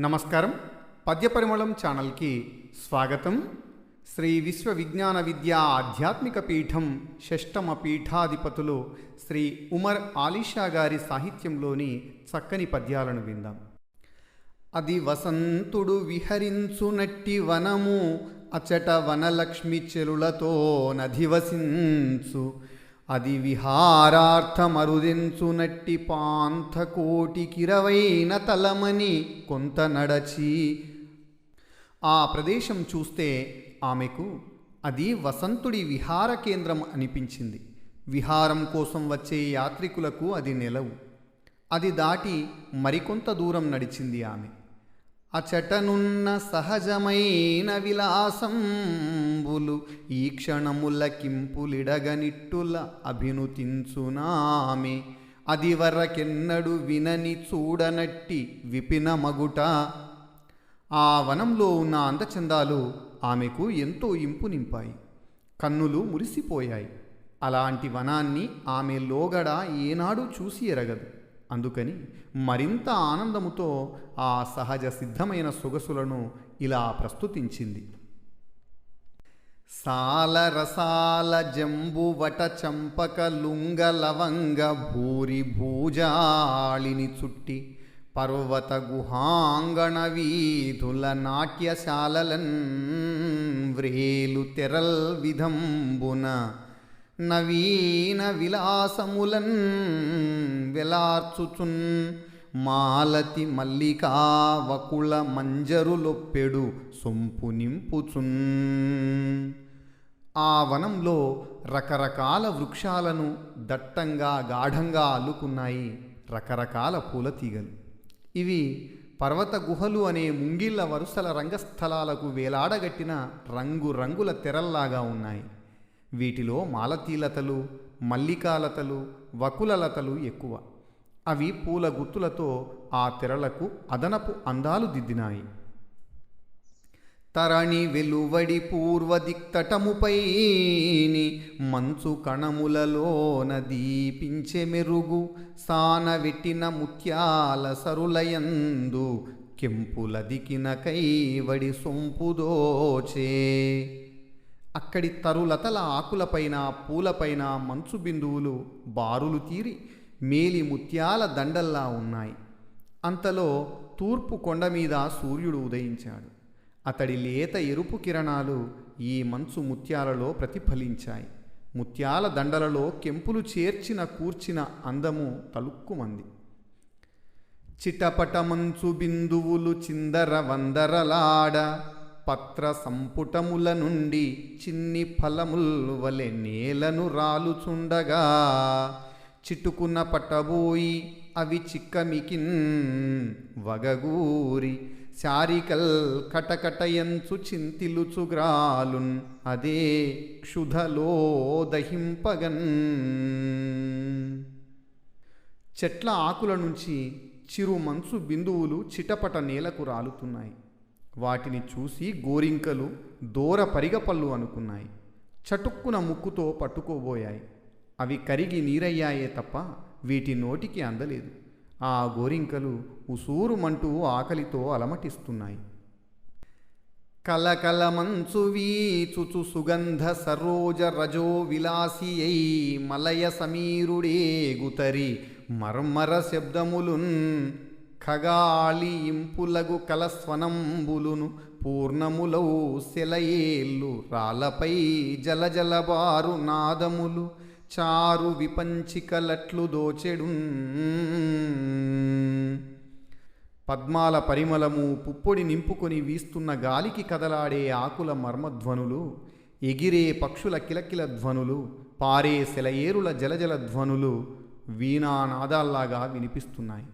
నమస్కారం. పద్యపరిమళం ఛానల్కి స్వాగతం. శ్రీ విశ్వ విజ్ఞాన విద్యా ఆధ్యాత్మిక పీఠం షష్టమ పీఠాధిపతులు శ్రీ ఉమర్ ఆలిషా గారి సాహిత్యంలోని చక్కని పద్యాలను విందాం. అది వసంతుడు విహరించునట్టి వనము అచట వనలక్ష్మి చెలులతో నధివసించు. అది విహారార్థమరుదించునట్టి పాంథకోటికిరవైన తలమని కొంత నడచి. ఆ ప్రదేశం చూస్తే ఆమెకు అది వసంతుడి విహార కేంద్రం అనిపించింది. విహారం కోసం వచ్చే యాత్రికులకు అది నిలవు. అది దాటి మరికొంత దూరం నడిచింది ఆమె. అచటనున్న సహజమైన విలాసంబులు ఈ క్షణముల కింపులిడగనిట్టుల అభినుతించునామె. అది వరకెన్నడు వినని చూడనట్టి విపిన మగుట ఆ వనంలో ఉన్న అందచందాలు ఆమెకు ఎంతో ఇంపు నింపాయి. కన్నులు మురిసిపోయాయి. అలాంటి వనాన్ని ఆమె లోగడ ఏనాడూ చూసి ఎరగదు. అందుకని మరింత ఆనందముతో ఆ సహజ సిద్ధమైన సొగసులను ఇలా ప్రస్తుతించింది. సాల రసాల జంబువట చంపక లుంగ లవంగ భూరి భూజాళిని చుట్టి పర్వత గుహాంగణ వీధుల నాట్యశాలలన్ వ్రేలు తెరల్ విధంబున నవీన విలాసములన్ విలార్చుచున్ మాలతి మల్లికా వకుళ మంజరులొప్పెడు సొంపు నింపుచున్. ఆ వనంలో రకరకాల వృక్షాలను దట్టంగా గాఢంగా అల్లుకున్నాయి రకరకాల పూల తీగలు ఇవి పర్వత గుహలు అనే ముంగిళ్ళ వరుసల రంగస్థలాలకు వేలాడగట్టిన రంగురంగుల తెరల్లాగా ఉన్నాయి. వీటిలో మాలతీలతలు మల్లికాలతలు వకులలతలు ఎక్కువ. అవి పూల గుత్తులతో ఆ తెరలకు అదనపు అందాలు దిద్దినాయి. తరణి వెలువడి పూర్వదిక్తటముపై మంచు కణములలోన దీపించే మెరుగు సానవెట్టిన ముత్యాల సరులయందు కెంపుల దికిన కైవడి సొంపుదోచే అక్కడి తరులతల ఆకులపైన పూలపైన మంచు బిందువులు బారులు తీరి మేలి ముత్యాల దండల్లా ఉన్నాయి. అంతలో తూర్పు కొండ మీద సూర్యుడు ఉదయించాడు. అతడి లేత ఎరుపు కిరణాలు ఈ మంచు ముత్యాలలో ప్రతిఫలించాయి. ముత్యాల దండలలో కెంపులు చేర్చిన కూర్చిన అందము తలుక్కుమంది చిటపట మంచు బిందువులు చిందర వందరలాడ పత్ర సంపుటముల నుండి చిన్ని ఫలముల్ వలె నేలను రాలుచుండగా. చిటుకున్న పట్టబోయి అవి చిక్కమికిన్ వగగూరి శారికల్ కటకటయంచు చింతిలుచుగ్రాలున్ అదే క్షుధలో దహింపగన్ చెట్ల ఆకుల నుంచి చిరు మంచు బిందువులు చిటపట నేలకు రాలుతున్నాయి. వాటిని చూసి గోరింకలు దూర పరిగపళ్ళు అనుకున్నాయి. చటుక్కున ముక్కుతో పట్టుకోబోయాయి. అవి కరిగి నీరయ్యాయే తప్ప వీటి నోటికి అందలేదు. ఆ గోరింకలు ఉసూరుమంటూ ఆకలితో అలమటిస్తున్నాయి. కలకల మంచు వీచుచు సుగంధ సరోజ రజో విలాసియై మలయ సమీరుడే గుతరి మర్మర శబ్దములున్ ఖగాళి ఇంపులగు కలస్వనంబులును పూర్ణములౌ శిలయేళ్ళు రాలపై జలజలబారు నాదములు చారు విపంచికలట్లు దోచెడు పద్మాల పరిమళము పుప్పొడి నింపుకొని వీస్తున్న గాలికి కదలాడే ఆకుల మర్మధ్వనులు ఎగిరే పక్షుల కిలకిల ధ్వనులు పారే శిలయేరుల జలజల ధ్వనులు వీణానాదాల్లాగా వినిపిస్తున్నాయి.